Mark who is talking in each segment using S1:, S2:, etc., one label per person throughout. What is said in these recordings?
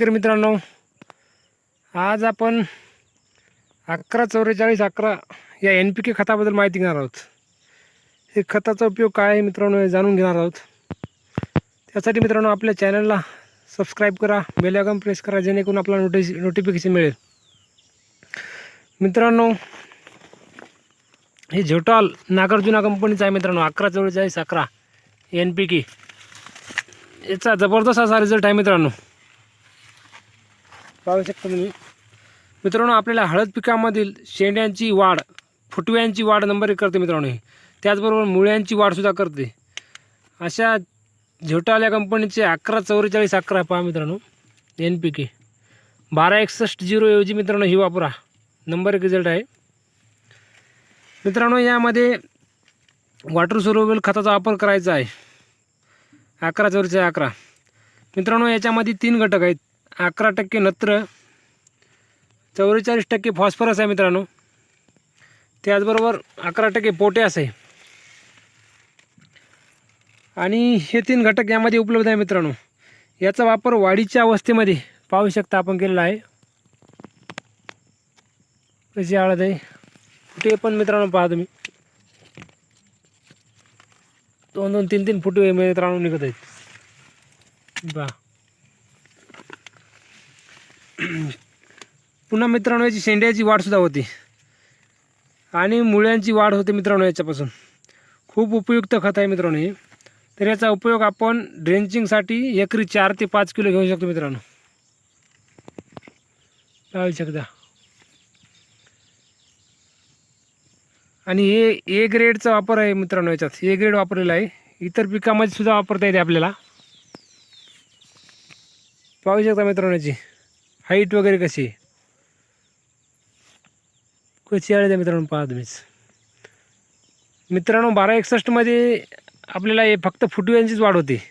S1: तर मित्रांनो आज आपण अकरा चौवेचाळीस अकरा या एन पी के खताबद्दल माहिती घेणार आहोत. हे खताचा उपयोग काय आहे मित्रांनो हे जाणून घेणार आहोत. त्यासाठी मित्रांनो आपल्या चॅनलला सबस्क्राईब करा बेलायकॉन प्रेस करा जेणेकरून आपल्याला नोटिस नोटिफिकेशन मिळेल. मित्रांनो हे झोटॉल नागार्जुना कंपनीचं आहे मित्रांनो अकरा चौवेचाळीस अकरा एन पी के. याचा जबरदस्त असा रिझल्ट आहे मित्रांनो. पाहू शकता तुम्ही. मित्रांनो आपल्याला हळद पिकामधील शेंड्यांची वाढ फुटव्यांची वाढ नंबर एक करते मित्रांनो हे. त्याचबरोबर मुळ्यांची वाढसुद्धा करते. अशा झोटाल्या कंपनीचे अकरा चौवेचाळीस अकरा पहा मित्रांनो एन पी के बारा एकसष्ट झिरो ऐवजी मित्रांनो ही वापरा. नंबर एक रिझल्ट आहे. मित्रांनो यामध्ये वॉटर सोलोबल खताचा वापर करायचा आहे. अकरा चौरचे अकरा. मित्रांनो याच्यामध्ये तीन घटक आहेत. अकरा टक्के नत्र चौवेचाळीस टक्के फॉस्फरस आहे मित्रांनो. त्याचबरोबर अकरा टक्के पोटॅस आहे. आणि हे तीन घटक यामध्ये उपलब्ध आहे मित्रांनो. याचा वापर वाढीच्या अवस्थेमध्ये पाहू शकता आपण केलेला आहे. कशी हळद आहे? फुटे पण मित्रांनो पहा तुम्ही. दोन दोन तीन तीन फुटे मित्रांनो निघत आहेत. बा. पुन्हा मित्रांनो याची शेंड्याची वाढसुद्धा होते. आणि मुळ्यांची वाढ होते मित्रांनो याच्यापासून. खूप उपयुक्त खत आहे मित्रांनो हे. तर याचा उपयोग आपण ड्रेंचिंगसाठी एकरी चार ते पाच किलो घेऊ शकतो मित्रांनो. पाहू शकता आणि हे ए ग्रेडचा वापर आहे मित्रांनो याच्यात. ए ग्रेड वापरलेला आहे. इतर पिकामध्ये सुद्धा वापरता येते आपल्याला. पाहू शकता मित्रांनो याची. हाईट वगैरे कशी? कशी आहे त्या मित्रांनो पहा तुम्हीच. मित्रांनो बारा एकसष्टमध्ये आपल्याला हे फक्त फुटव्यांचीच वाढ होते.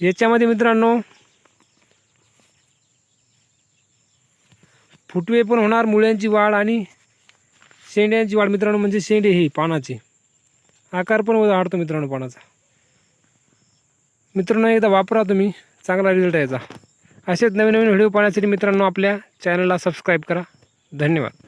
S1: याच्यामध्ये मित्रांनो फुटवे पण होणार मुळ्यांची वाढ आणि शेंड्यांची वाढ. मित्रांनो म्हणजे शेंडे ही पानाची. आकार पण वाढतो मित्रांनो पानाचा. मित्रांनो एकदा वापरा तुम्ही. चांगला रिझल्ट यायचा असेच नवीन नवीन व्हिडिओ पाहण्यासाठी मित्रांनो आपल्या चॅनलला सबस्क्राईब करा. धन्यवाद.